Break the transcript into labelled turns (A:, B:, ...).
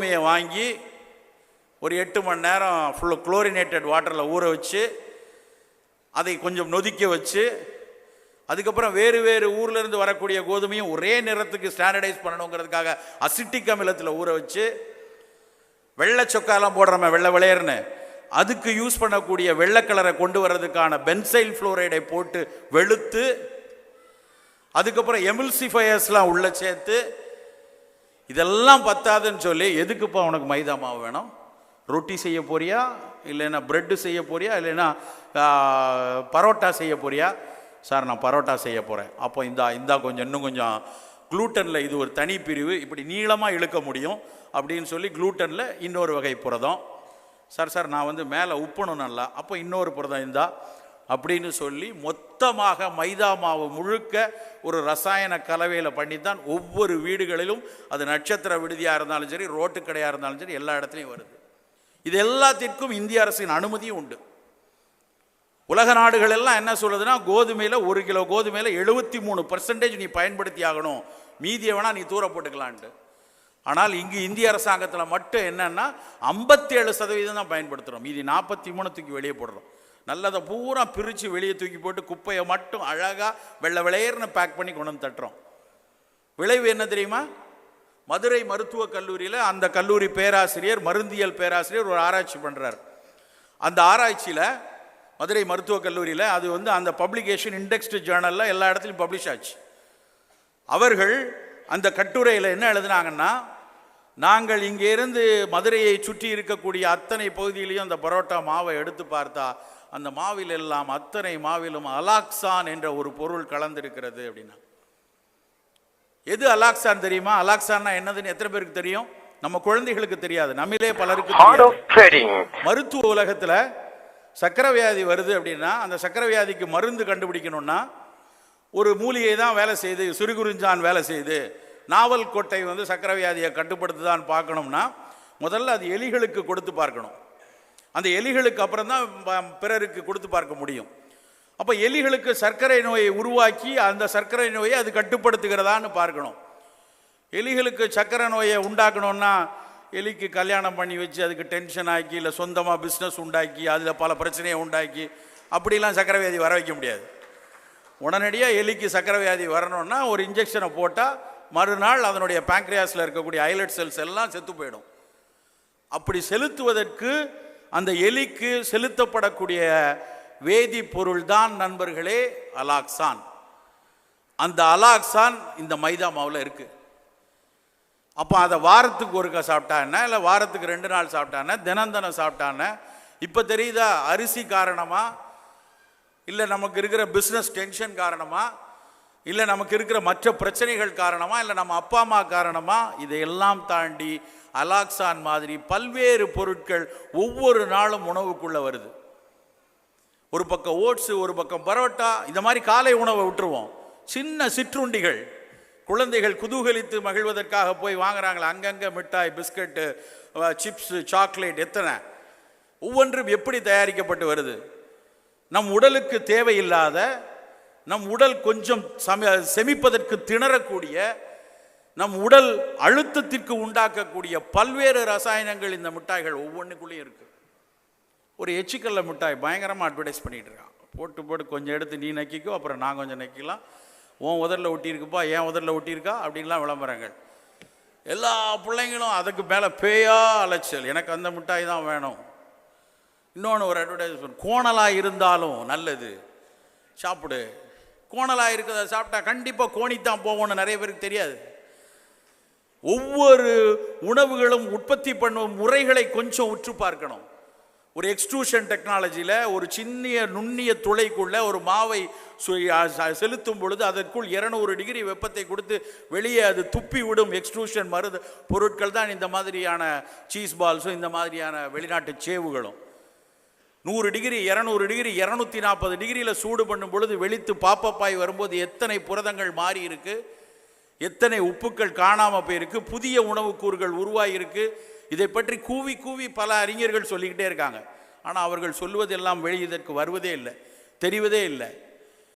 A: கோதுமையை வாங்கி ஒரு எட்டு மணி நேரம் ஃபுல்லு குளோரினேட்டட் வாட்டரில் ஊற வச்சு அதை கொஞ்சம் நொதிக்க வச்சு அதுக்கப்புறம் வேறு வேறு ஊர்லேருந்து வரக்கூடிய கோதுமையும் ஒரே நிறத்துக்கு ஸ்டாண்டர்டைஸ் பண்ணணுங்கிறதுக்காக அசிட்டிக் அமிலத்தில் ஊற வச்சு வெள்ளை சொக்காலாம் போடுறோமே வெள்ளை விளையர்னு அதுக்கு யூஸ் பண்ணக்கூடிய வெள்ளை கலரை கொண்டு வர்றதுக்கான பென்சைல் ஃப்ளோரைடை போட்டு வெளுத்து அதுக்கப்புறம் எமில்சிஃபயர்ஸ்லாம் உள்ளே சேர்த்து இதெல்லாம் பத்தாதுன்னு சொல்லி எதுக்குப்பா உனக்கு மைதா மாவு வேணும்? ரொட்டி செய்ய போறியா? இல்லைன்னா பிரெட்டு செய்ய போறியா? இல்லைன்னா பரோட்டா செய்ய போறியா? சார் நான் பரோட்டா செய்ய போகிறேன் அப்போ இந்தா இந்தா கொஞ்சம் இன்னும் கொஞ்சம் குளூட்டனில் இது ஒரு தனி பிரிவு. இப்படி நீளமாக இழுக்க முடியும் அப்படின்னு சொல்லி குளூட்டனில் இன்னொரு வகை புரதம். சார் சார் நான் வந்து மேலே உப்பணும் நல்லா. அப்போ இன்னொரு புரதம் இந்தா. அப்படின்னு சொல்லி மொத்தமாக மைதா மாவு முழுக்க ஒரு ரசாயன கலவையில் பண்ணித்தான் ஒவ்வொரு வீடுகளிலும் அது நட்சத்திர விடுதியாக இருந்தாலும் சரி ரோட்டு கடையாக இருந்தாலும் சரி எல்லா இடத்துலையும் வருது. இது எல்லாத்திற்கும் இந்திய அரசின் அனுமதியும் உண்டு. உலக நாடுகள் எல்லாம் என்ன சொல்லுதுன்னா கோதுமையில் ஒரு கிலோ கோதுமையில் எழுபத்தி மூணு பர்சன்டேஜ் நீ பயன்படுத்தி ஆகணும். மீதியை வேணால் நீ தூர போட்டுக்கலான்ட்டு. ஆனால் இங்கு இந்திய அரசாங்கத்தில் மட்டும் என்னென்னா ஐம்பத்தி ஏழு சதவீதம் தான் பயன்படுத்துகிறோம் மீதி நாற்பத்தி மூணு தூக்கி வெளியே போடுறோம். நல்லதை பூரா பிரித்து வெளியே தூக்கி போட்டு குப்பையை மட்டும் அழகாக வெள்ளை விளையர்னு பேக் பண்ணி கொண்டு வந்து தட்டுறோம். விளைவு என்ன தெரியுமா? மதுரை மருத்துவக் கல்லூரியில் அந்த கல்லூரி பேராசிரியர் மருந்தியல் பேராசிரியர் ஒரு ஆராய்ச்சி பண்ணுறார் அந்த ஆராய்ச்சியில் மதுரை மருத்துவக் கல்லூரியில் அது வந்து அந்த பப்ளிகேஷன் இண்டெக்ஸ்டு ஜேர்னலில் எல்லா இடத்துலையும் பப்ளிஷ் ஆச்சு. அவர்கள் அந்த கட்டுரையில் என்ன எழுதுனாங்கன்னா நாங்கள் இங்கே இருந்து மதுரையை சுற்றி இருக்கக்கூடிய அத்தனை பகுதியிலையும் அந்த பரோட்டா மாவை எடுத்து பார்த்தா அந்த மாவில் எல்லாம் அத்தனை மாவிலும் அலாக்சான் என்ற ஒரு பொருள் கலந்திருக்கிறது அப்படின்னா. எது அலாக்சான் தெரியுமா? அலாக்சான்னா என்னதுன்னு எத்தனை பேருக்கு தெரியும்? நம்ம குழந்தைகளுக்கு தெரியாது. நம்மிலே பலருக்கு. மருத்துவ உலகத்தில் சக்கரை வியாதி வருது அப்படின்னா அந்த சக்கரை வியாதிக்கு மருந்து கண்டுபிடிக்கணும்னா ஒரு மூலிகை தான் வேலை செய்யுது சிறுகுறிஞ்சான் வேலை செய்யுது நாவல் கோட்டை வந்து சக்கரவியாதியை வியாதியை கட்டுப்படுத்துதான்னு பார்க்கணும்னா முதல்ல அது எலிகளுக்கு கொடுத்து பார்க்கணும். அந்த எலிகளுக்கு அப்புறம் தான் பிறருக்கு கொடுத்து பார்க்க முடியும். அப்போ எலிகளுக்கு சர்க்கரை நோயை உருவாக்கி அந்த சர்க்கரை நோயை அது கட்டுப்படுத்துகிறதான்னு பார்க்கணும். எலிகளுக்கு சர்க்கரை நோயை உண்டாக்கணும்னா எலிக்கு கல்யாணம் பண்ணி வச்சு அதுக்கு டென்ஷன் ஆக்கி இல்லை சொந்தமாக பிஸ்னஸ் உண்டாக்கி அதில் பல பிரச்சனையை உண்டாக்கி அப்படிலாம் சக்கரை வியாதி வர வைக்க முடியாது. உடனடியாக எலிக்கு சக்கரை வியாதி வரணும்னா ஒரு இன்ஜெக்ஷனை போட்டால் மறுநாள் அதனுடைய பேங்க்ரியாஸில் இருக்கக்கூடிய ஐலட் செல்ஸ் எல்லாம் செத்து போயிடும். அப்படி செலுத்துவதற்கு அந்த எலிக்கு செலுத்தப்படக்கூடிய வேதிப்பொருள் தான் நண்பர்களே அலாக்சான். அந்த அலாக்சான் இந்த மைதா மாவில் இருக்குது அப்போ அதை வாரத்துக்கு ஒருக்கா சாப்பிட்டானே இல்லை வாரத்துக்கு ரெண்டு நாள் சாப்பிட்டானே தினம் தினம் சாப்பிட்டானே இப்போ தெரியுதா அரிசி காரணமாக இல்லை நமக்கு இருக்கிற பிஸ்னஸ் டென்ஷன் காரணமாக இல்லை நமக்கு இருக்கிற மற்ற பிரச்சனைகள் காரணமா இல்லை நம்ம அப்பா அம்மா காரணமா இதையெல்லாம் தாண்டி அலாக்சான் மாதிரி பல்வேறு பொருட்கள் ஒவ்வொரு நாளும் உணவுக்குள்ளே வருது. ஒரு பக்கம் ஓட்ஸு ஒரு பக்கம் பரோட்டா இந்த மாதிரி காலை உணவை விட்டுருவோம். சின்ன சிற்றுண்டிகள். குழந்தைகள் குதூகலித்து மகிழ்வதற்காக போய் வாங்குறாங்களே அங்கங்கே மிட்டாய் பிஸ்கட்டு சிப்ஸு சாக்லேட் எத்தனை. ஒவ்வொன்றும் எப்படி தயாரிக்கப்பட்டு வருது? நம் உடலுக்கு தேவையில்லாத நம் உடல் கொஞ்சம் சம செமிப்பதற்கு திணறக்கூடிய நம் உடல் அழுத்தத்திற்கு உண்டாக்கக்கூடிய பல்வேறு ரசாயனங்கள் இந்த மிட்டாய்கள் ஒவ்வொன்றுக்குள்ளேயும் இருக்குது ஒரு எச்சிக்கல்ல மிட்டாய் பயங்கரமாக அட்வர்டைஸ் பண்ணிகிட்டு இருக்கான். போட்டு போட்டு கொஞ்சம் எடுத்து நீ நக்கிக்கோ அப்புறம் நான் கொஞ்சம் நக்கிக்கலாம். உன் உதரில் ஒட்டியிருக்குப்பா ஏன் உதரில் ஒட்டியிருக்கா அப்படின்லாம் விளம்பரங்கள். எல்லா பிள்ளைங்களும் அதுக்கு மேலே பேயா அலைச்சல். எனக்கு அந்த மிட்டாய் தான் வேணும். இன்னொன்று ஒரு அட்வர்டைஸ்மெண்ட் கோணலாக இருந்தாலும் நல்லது. சாப்பிடு. கோணலாக இருக்கிறத சாப்பிட்டா கண்டிப்பாக கோணித்தான் போவோம்னு நிறைய பேருக்கு தெரியாது. ஒவ்வொரு உணவுகளும் உற்பத்தி பண்ணும் முறைகளை கொஞ்சம் உற்று பார்க்கணும். ஒரு எக்ஸ்ட்ரூஷன் டெக்னாலஜியில் ஒரு சின்னிய நுண்ணிய துளைக்குள்ளே ஒரு மாவை சு- செலுத்தும் பொழுது அதற்குள் இருநூறு டிகிரி வெப்பத்தை கொடுத்து வெளியே அது துப்பி விடும் எக்ஸ்ட்ரூஷன் மருந்து பொருட்கள் தான் இந்த மாதிரியான சீஸ் பால்ஸும் இந்த மாதிரியான வெளிநாட்டு சேவுகளும். நூறு டிகிரி இரநூறு டிகிரி இரநூத்தி நாற்பது டிகிரியில் சூடு பண்ணும் பொழுது வெளித்து பாப்பப்பாய் வரும்போது எத்தனை புரதங்கள் மாறி இருக்கு? எத்தனை உப்புக்கள் காணாமல் போயிருக்கு? புதிய உணவுக்கூறுகள் உருவாகியிருக்கு இதை பற்றி கூவி கூவி பல அறிஞர்கள் சொல்லிக்கிட்டே இருக்காங்க. ஆனால் அவர்கள் சொல்வதெல்லாம் வெளி இதற்கு வருவதே இல்லை தெரிவதே இல்லை.